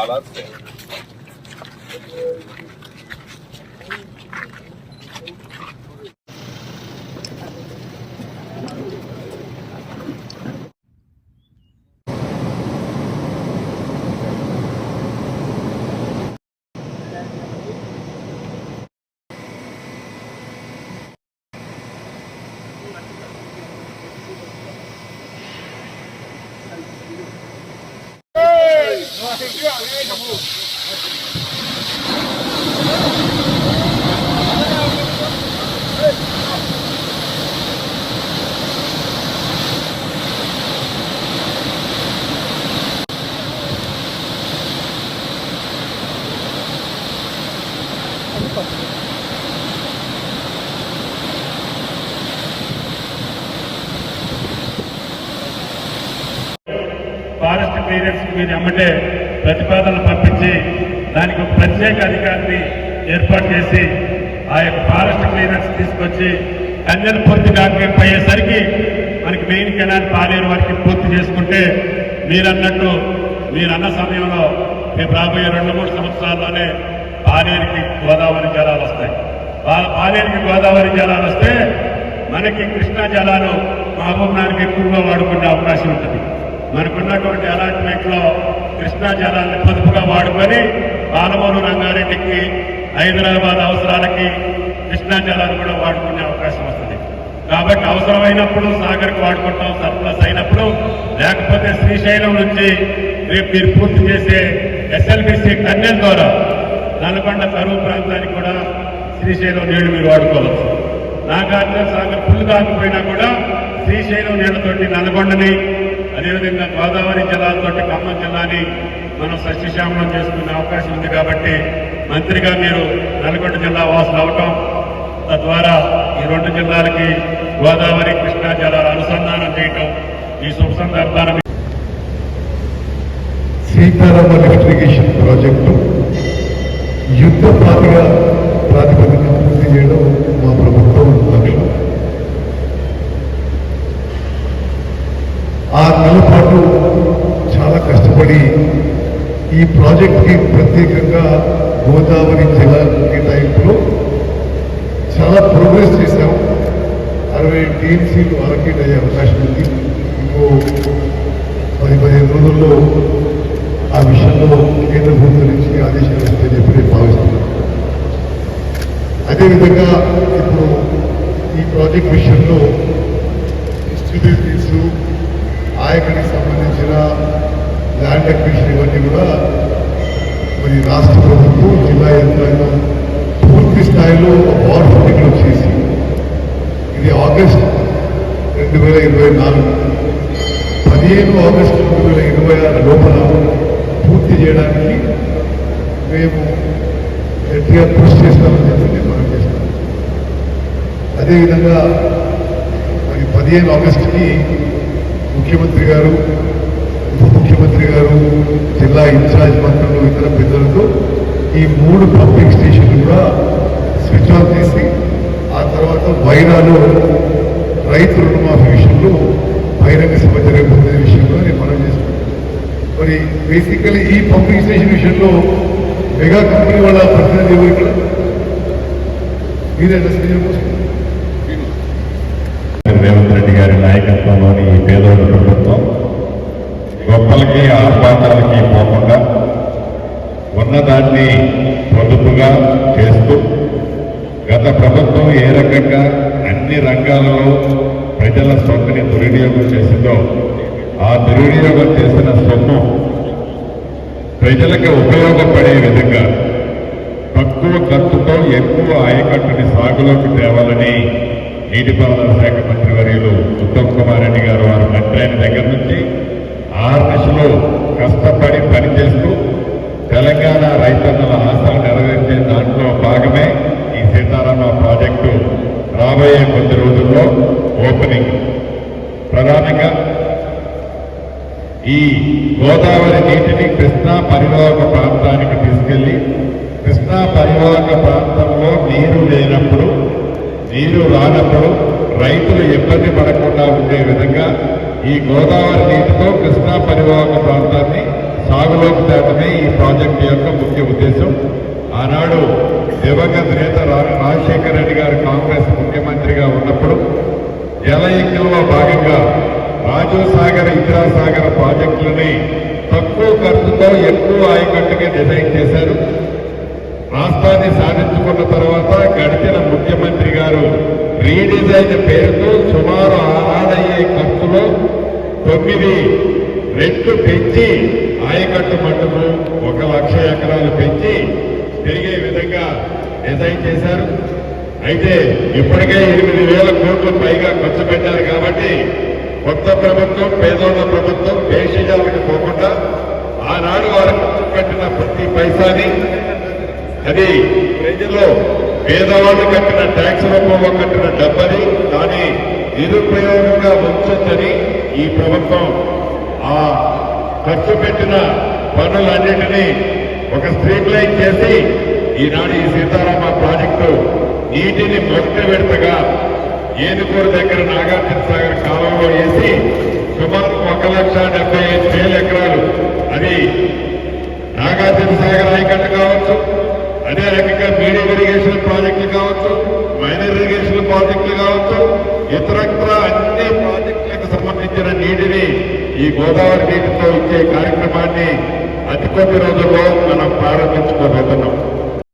洗って。ఫారెస్ట్ clearance మీద ఎమ్మటే ప్రతిపాదనలు పంపించి దానికి ఒక ప్రత్యేక అధికారిని ఏర్పాటు చేసి ఆ యొక్క ఫారెస్ట్ క్లియరెన్స్ తీసుకొచ్చి కన్యలు పూర్తి కాకపోయేసరికి మనకి మెయిన్ కెనాల్ పాలేరు వరకు పూర్తి చేసుకుంటే మీరన్నట్టు మీరన్న సమయంలో రేపు రాబోయే రెండు మూడు సంవత్సరాల్లోనే పాలేరుకి గోదావరి జలాలు వస్తాయి. పాలేరుకి గోదావరి జలాలు వస్తే మనకి కృష్ణా జలాలు మహబూబ్నానికి ఎక్కువగా వాడుకునే అవకాశం ఉంటుంది. మనకున్నటువంటి అలాట్మెంట్లో కృష్ణా జలాన్ని పొదుపుగా వాడుకొని పాలమూరు రంగారెడ్డికి హైదరాబాద్ అవసరాలకి కృష్ణా జలాన్ని కూడా వాడుకునే అవకాశం వస్తుంది. కాబట్టి అవసరమైనప్పుడు సాగర్కి వాడుకుంటాం సర్ప్లస్ అయినప్పుడు లేకపోతే శ్రీశైలం నుంచి రేపు మీరు పూర్తి చేసే ఎస్ఎల్బిసి టన్నెల్ ద్వారా నల్గొండ కరువు ప్రాంతానికి కూడా శ్రీశైలం నీళ్ళు మీరు వాడుకోవచ్చు. నాగార్జున సాగర్ ఫుల్ కాకపోయినా కూడా శ్రీశైలం నీళ్ళతోటి నల్గొండని అదేవిధంగా గోదావరి జలాలతోటి ఖమ్మం జిల్లాని మనం సస్యశ్యామలం చేసుకునే అవకాశం ఉంది కాబట్టి మంత్రిగా మీరు నల్గొండ జిల్లా వాసులు అవటం తద్వారా ఈ రెండు జిల్లాలకి గోదావరి కృష్ణా జలాల అనుసంధానం చేయటం ఈ శుభ సందర్భాన్ని సీతారామ లిఫ్ట్ ప్రాజెక్టు యుద్ధ పాతిగా ప్రాతిపదికన పూర్తి చేయడం మా ప్రభుత్వం లక్ష్యం ఆరు నెలల పాటు చాలా కష్టపడి ఈ ప్రాజెక్ట్కి ప్రత్యేకంగా గోదావరి జిల్లా కేటాయింపులో చాలా ప్రోగ్రెస్ చేశాం. అరవై టీఎంసీలు అలకేట్ అయ్యే అవకాశం ఉంది. ఇంకో పది పదిహేను రోజుల్లో ఆ విషయంలో కేంద్ర ప్రభుత్వం నుంచి ఆదేశాలు వస్తాయని చెప్పి నేను భావిస్తున్నాను అదేవిధంగా ఇప్పుడు ఈ ప్రాజెక్ట్ విషయంలో డిస్ట్రిబ్యూటీస్ ఆయకడికి సంబంధించిన ల్యాండ్ అక్విజిషన్ ఇవన్నీ కూడా మరి రాష్ట్ర ప్రభుత్వం జిల్లా యంత్రాంగం పూర్తి స్థాయిలో వార్ ఫండింగ్ చేసి ఇది ఆగస్ట్ రెండు వేల ఇరవై నాలుగు పదిహేను ఆగస్టు రెండు వేల ఇరవై ఆరు లోపల పూర్తి చేయడానికి మేము గట్టిగా కృషి చేస్తామని చెప్పి నిర్మాణం చేస్తాం. అదేవిధంగా మరి పదిహేను ఆగస్టుకి ముఖ్యమంత్రి గారు ముఖ్యమంత్రి గారు జిల్లా ఇన్ఛార్జ్ మంత్రులు ఇతర పెద్దలతో ఈ మూడు పంపింగ్ స్టేషన్లు కూడా స్విచ్ ఆఫ్ చేసి ఆ తర్వాత వైరాలో రైతు రుణమాఫీ విషయంలో బహిరంగ సభ జరగబోతున్న విషయంలో నేను మనం చేస్తున్నాను మరి బేసికలీ ఈ పంపింగ్ స్టేషన్ విషయంలో మెగా కంపెనీ వాళ్ళ ప్రతినిధి ఎవరు ఇక్కడ? మీరేనా రేవంత్ రెడ్డి గారి నాయకత్వంలోని ఈ పేదోళ్ళ ప్రభుత్వం గొప్పలకి ఆర్భాటాలకి పోకుండా ఉన్నదాన్ని పొదుపుగా చేస్తూ గత ప్రభుత్వం ఏ రకంగా అన్ని రంగాలలో ప్రజల సొమ్ముని దుర్వినియోగం చేసిందో ఆ దుర్వినియోగం చేసిన సొమ్ము ప్రజలకు ఉపయోగపడే విధంగా తక్కువ ఖర్చుతో ఎక్కువ ఆయకట్టుని సాగులోకి తేవాలని నీటిపారుదల శాఖ మంత్రి వర్యులు ఉత్తమ్ కుమార్ రెడ్డి గారు వారు మంత్రి దగ్గర నుంచి ఆ దశలో కష్టపడి పనిచేస్తూ తెలంగాణ రైతన్నల ఆశలు నెరవేర్చే దాంట్లో భాగమే ఈ సీతారామ ప్రాజెక్టు రాబోయే కొద్ది రోజుల్లో ఓపెనింగ్. ప్రధానంగా ఈ గోదావరి నీటిని కృష్ణా పరివాహక ప్రాంతానికి తీసుకెళ్ళి కృష్ణా పరివాహక ప్రాంతంలో నీరు లేనప్పుడు నీరు రానప్పుడు రైతులు ఇబ్బంది పడకుండా ఉండే విధంగా ఈ గోదావరి నీటితో కృష్ణా పరివాహక ప్రాంతాన్ని సాగులోకి తేటమే ఈ ప్రాజెక్టు యొక్క ముఖ్య ఉద్దేశం. ఆనాడు దివంగత నేత రా- రాజశేఖర రెడ్డి గారు కాంగ్రెస్ ముఖ్యమంత్రిగా ఉన్నప్పుడు జలయజ్ఞంలో భాగంగా రాజీవ్ సాగర్ ఇంద్రాసాగర్ ప్రాజెక్టులని తక్కువ ఖర్చుతో ఎక్కువ ఆయకట్టుగా డిజైన్ చేశారు. రాష్ట్రాన్ని సాధించుకున్న తర్వాత గడిచిన ముఖ్యమంత్రి గారు రీడిజైన్ పేరుతో సుమారు ఆరు తొమ్మిది రెట్లు పెంచి ఆయకట్టు మట్టును ఒక లక్ష ఎకరాలు పెంచి తిరిగే విధంగా డిజైన్ చేశారు. అయితే ఇప్పటికే ఎనిమిది వేల కోట్లు పైగా ఖర్చు పెట్టారు కాబట్టి కొత్త ప్రభుత్వం పేదోళ్ళ ప్రభుత్వం పేషిజాలకు పోకుండా ఆనాడు వారు కట్టిన ప్రతి పైసాని అది ప్రజల్లో పేదవాళ్ళు కట్టిన ట్యాక్స్ రూపంలో కట్టిన డబ్బని దాని నిరుపయోగంగా ఉంచొచ్చని ఈ ప్రభుత్వం ఆ ఖర్చు పెట్టిన పనులన్నింటినీ ఒక స్ట్రీట్ లైన్ చేసి ఈనాడు ఈ సీతారామ ప్రాజెక్టు నీటిని మొదటి విడతగా ఏనుకూరు దగ్గర నాగార్జున సాగర్ కాలంలో వేసి సుమారు ఒక లక్ష డెబ్బై ఐదు వేల ఎకరాలు. అది నాగార్జున సాగర్ ఆయకట్టు కావచ్చు అదే రకంగా మీడియం ఇరిగేషన్ ప్రాజెక్టులు కావచ్చు మైనర్ ఇరిగేషన్ ప్రాజెక్టులు కావచ్చు ఇతరత్ర వచ్చిన నీటిని ఈ గోదావరి నీటితో ఇచ్చే కార్యక్రమాన్ని అతి కొద్ది రోజుల్లో మనం ప్రారంభించుకోబోతున్నాం.